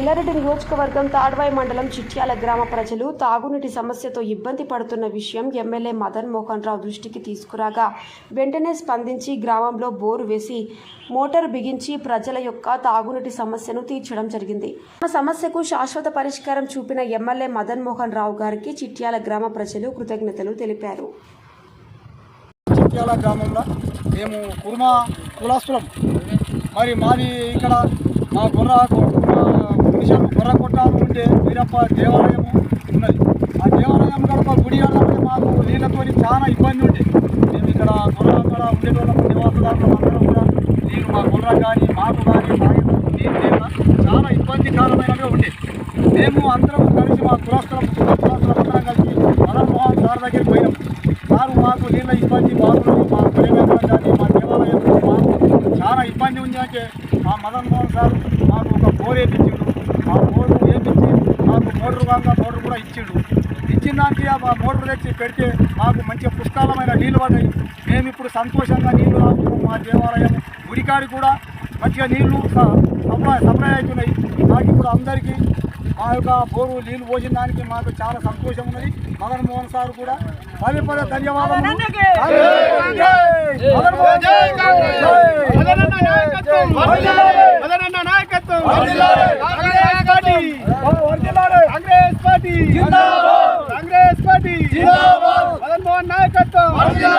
ఎల్లారెడ్డి నియోజకవర్గం తాడ్వాయి మండలం చిట్యాల గ్రామ ప్రజలు తాగునీటి సమస్యతో ఇబ్బంది పడుతున్న విషయం ఎమ్మెల్యే మదన్ మోహన్ రావు దృష్టికి తీసుకురాగా వెంటనే స్పందించి గ్రామంలో బోరు వేసి మోటార్ బిగించి ప్రజల యొక్క తాగునీటి సమస్యను తీర్చడం జరిగింది. ఆ సమస్యకు శాశ్వత పరిష్కారం చూపిన ఎమ్మెల్యే మదన్ మోహన్ రావు గారికి చిట్యాల గ్రామ ప్రజలు కృతజ్ఞతలు తెలిపారు. చిట్యాల గ్రామంలో మేము కులాస్తులం. మరి మాది ఇక్కడ మా బుర్ర మిషన్ బుర్ర కొట్టాలు ఉంటే వీరప్ప దేవాలయం ఉన్నది. ఆ దేవాలయం గడప గుడి వెళ్ళాలంటే మాకు నీళ్ళతో చాలా ఇబ్బంది ఉంది మేము ఇక్కడ బుర్ర అక్కడ ఉండేటోళ్ళము నివాసదారులు అందరం కూడా. నీరు మా బుర్ర కానీ మాకు కానీ తాగేటప్పుడు నీరు లేక చాలా ఇబ్బందికరమైనవి ఉండే. మేము అందరం కలిసి మా కులాస్తులం కులాస్తులం అందరం కలిసి మదన్ మోహన్ సార్ దగ్గరికి పోయినాం. సారు మాకు నీళ్ళ ఇబ్బంది బాగుంది మా పరివేదన కానీ మా దేవాలయం మాకు చాలా ఇబ్బంది ఉంది అంటే మా మదన్ మోహన్ సార్ మాకు ఒక బోర్ వేయించిండు మోటార్ కాగా మోటార్ కూడా ఇచ్చిండు. ఇచ్చిన దానికి ఆ మోటార్ తెచ్చి పెడితే మాకు మంచిగా పుష్కలమైన నీళ్ళు పడ్డాయి. మేము ఇప్పుడు సంతోషంగా నీళ్ళు తాగుతున్నాం మా దేవాలయం. గుడికాడి కూడా మంచిగా నీళ్ళు సప్లై సప్లై అవుతున్నాయి. మాకు ఇప్పుడు అందరికీ మా యొక్క బోరు నీళ్ళు పోసిన దానికి మాకు చాలా సంతోషం ఉన్నది. మదన్ మోహన్ సార్ కూడా పదే పదే ధన్యవాదాలు మదన్ మోహన్ జై. పార్టీ జిందాబాద్. కాంగ్రెస్ పార్టీ జిందాబాద్. మదన్ మోహన్ నాయకత్వం వర్ధిల్లాలి.